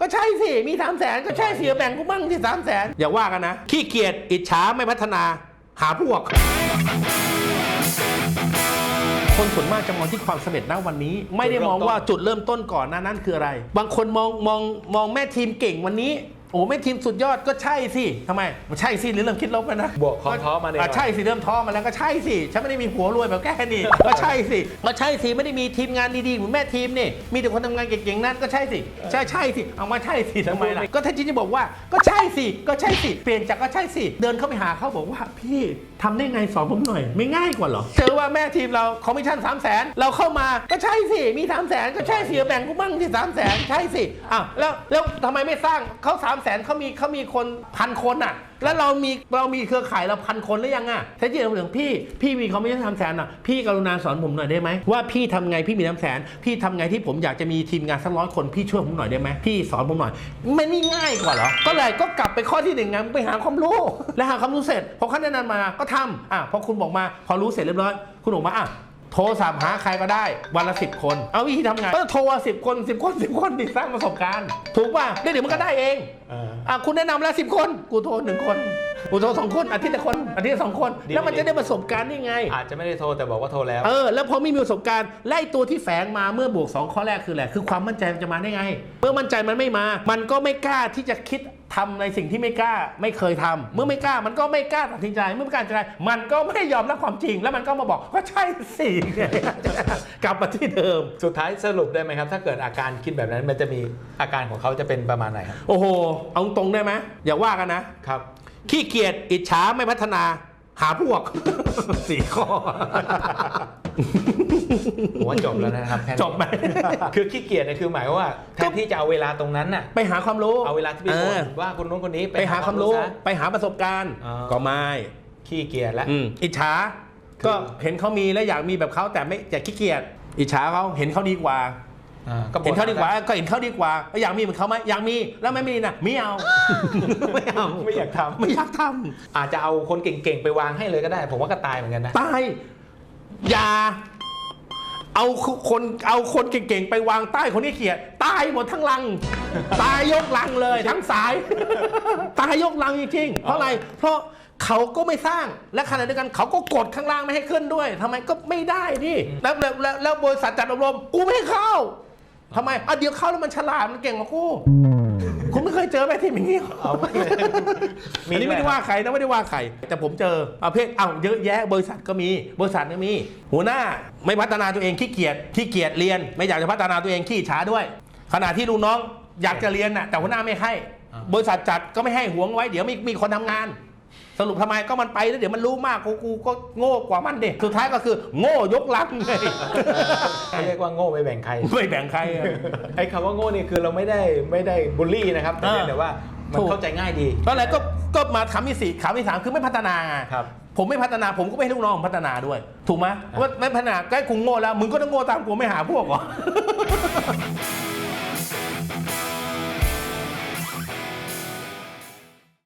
ก็ใช่สิ มีสามแสนก็ใช่สิแบ่งกูบ้างที่สามแสนอย่าว่ากันนะ ขี้เกียจอิจฉาไม่พัฒนาหาพวก คนส่วนมากจะมองที่ความสำเร็จณวันนี้ ไม่ได้มองว่าจุดเริ่มต้นก่อนหน้านั้นคืออะไร บางคนมองมองมองแม่ทีมเก่งวันนี้ โอ้แม่ทีมสุดยอดก็ใช่สิทำไมมันใช่สิหรือเริ่มคิดลบกันนะบวกความท้อมาในอะใช่สิเริ่มท้อมาแล้วก็ใช่สิฉันไม่ได้มีผัวรวยแบบแกนี่ก็ใช่สิก็ใช่สิไม่ได้มีทีมงานดีๆเหมือนแม่ทีมนี่มีแต่คนทำงานเก่งๆนั่นก็ใช่สิใช่ใช่สิเอามาใช่สิทำไมล่ะก็ถ้าจริงจะบอกว่าก็ใช่สิก็ใช่สิเปลี่ยนจากก็ใช่สิเดินเข้าไปหาเขาบอกว่าพี่ทำได้ไงสอนผมหน่อย ไม่ง่ายกว่าเหรอเจอว่าแม่ทีมเราคอมมิชชั่นสามแสนเราเข้ามาก็ใช่สิมีสามแสนก็ใช่สิแบ่งกูบ้างที่สามแสนใช่สิอ้าวแล้วแล้วทำไมไม่สร้างเขาสามแสนเขามีเขามีคนพันคนอะ แล้วเรามีเรามีเครือข่ายเราพันคนหรือยังอะแท้จริงเราถึงพี่พี่มีเขาไม่ใช่ทำแสนอะพี่กรุณาสอนผมหน่อยได้ไหมว่าพี่ทำไงพี่มีน้ำแสน พี่ทำไงที่ผมอยากจะมีทีมงานสักร้อยคนพี่ช่วยผมหน่อยได้ไหมพี่สอนผมหน่อยไม่นี่ง่ายกว่าเหรอก็เลยก็กลับไปข้อที่หนึ่งไงไปหาความรู้แล้วหาความรู้เสร็จพอเขาแนะนำมาก็ทำอะพอคุณบอกมา พอรู้เสร็จเรียบร้อยคุณบอกมาอะ โทรศัพท์หาใครก็ได้ วันละสิบคน เอาวิธีทำไงก็โทรสิบคนสิบคนสิบคนดิสร้างประสบการณ์ ถูกป่ะเดี๋ยวเดี๋ยวมันก็ได้เองเอออะคุณแนะนำแล้วสิบคน กูโทรหนึ่งคนกูโทรสองคนอาทิตย์ละคนอาทิตย์ละสองคนดีแล้วมันดีจะได้ประสบการณ์ได้ไง อาจจะไม่ได้โทรแต่บอกว่าโทรแล้วเออแล้วพอไม่มีประสบการณ์และไอ้ตัวที่แฝงมาเมื่อบวก 2 ข้อแรกคืออะไรคือความมั่นใจมันจะมาได้ไง เมื่อมั่นใจมันไม่มา มันก็ไม่กล้าที่จะคิด ทำในสิ่งที่ไม่กล้าไม่เคยทำเมื่อไม่กล้ามันก็ไม่กล้าตัดสินใจ เมื่อไม่กล้าตัดสินใจมันก็ไม่ยอมรับความจริง แล้วมันก็มาบอกก็ใช่สิกลับมาที่เดิม สุดท้ายสรุปได้ไหมครับ ถ้าเกิดอาการคิดแบบนั้นมันจะมีอาการของเขาจะเป็นประมาณไหนครับโอ้โห เอาตรงได้ไหมอย่าว่ากันนะครับ ขี้เกียจอิจฉาไม่พัฒนาหาพวกสี่ข้อ ผมว่าจบแล้วนะครับแค่นี้จบไหม คือขี้เกียจเนี่ยคือหมายว่าแทนที่จะเอาเวลาตรงนั้นน่ะไปหาความรู้ เอาเวลาที่ไปเอบ่อนว่าคนนู้นคนนี้ไปหาความรู้ซะ ไปหาประสบการณ์ อ๋อ ก็ไม่ขี้เกียจแล้ว อืมอิจฉา คือ ก็เห็นเขามีแล้วอยากมีแบบเขาแต่ไม่อยากขี้เกียจอิจฉาเขาเห็นเขาดีกว่า อ่าก็บอกเห็นเขาดีกว่าก็เห็นเขาดีกว่าอยากมีเหมือนเขาไหมอยากมีแล้วไม่มีนะไม่เอา ไม่เอาไม่อยากทำไม่อยากทอาจจะเอาคนเก่งๆไปวางให้เลยก็ได้ ผมว่าก็ตายเหมือนกันนะำตาย อย่า เอาคนเอาคนเก่งๆ ไปวางใต้คนที่เกียจตายหมดทั้งลัง ตายยกลังเลยทั้งสาย ตายยกลังจริงๆเพราะอะไร เพราะเขาก็ไม่สร้างและขณะเดียวกันเขาก็กดข้างล่างไม่ให้ขึ้นด้วยทำไมก็ไม่ได้ดิแล้วแล้วแล้วแล้วบริษัทจัดอบรมกูไม่ให้เข้าทำไมอะเดี๋ยวเข้าแล้วมันฉลาดมันเก่งกว่ากู คุณไม่เคยเจอแม่ทีมอย่างนี้หรอเอาไม่อันนี้ไม่ได้ว่าใครนะไม่ได้ว่าใคร แต่ผมเจอประเภทเอ้าเยอะแยะ บริษัทก็มี บริษัทก็มี หัวหน้าไม่พัฒนาตัวเองขี้เกียจขี้เกียจเรียน ไม่อยากจะพัฒนาตัวเองขี้ช้าด้วย ขณะที่ลูกน้องอยากจะเรียนน่ะแต่หัวหน้าไม่ให้อ่าบริษัทจัดก็ไม่ให้หวงไว้เดี๋ยวมีมีคนทำงาน สรุปทำไมก็มันไปแล้วเดี๋ยวมันรู้มากกูกูก็โง่กว่ามันดิสุดท้ายก็คือ โง่ยกลังเลยเขาเรียกว่าโง่ไม่แบ่งใครไม่แบ่งใครอะ ไอ้คำว่าโง่นี่คือเราไม่ได้ไม่ได้บูลลี่นะครับแต่เออแต่ว่ามันถูก เข้าใจง่ายดีก็เลยก็ก็มาคำที่สี่คำที่สามคือไม่พัฒนาไงครับ ผมไม่พัฒนาผมก็ไม่ให้ลูกน้องผมพัฒนาด้วย ถูกไหมว่าไม่พัฒนาใกล้คุงโง่แล้วมึงก็ต้องโง่ตามกูไม่หาพวกเหรอ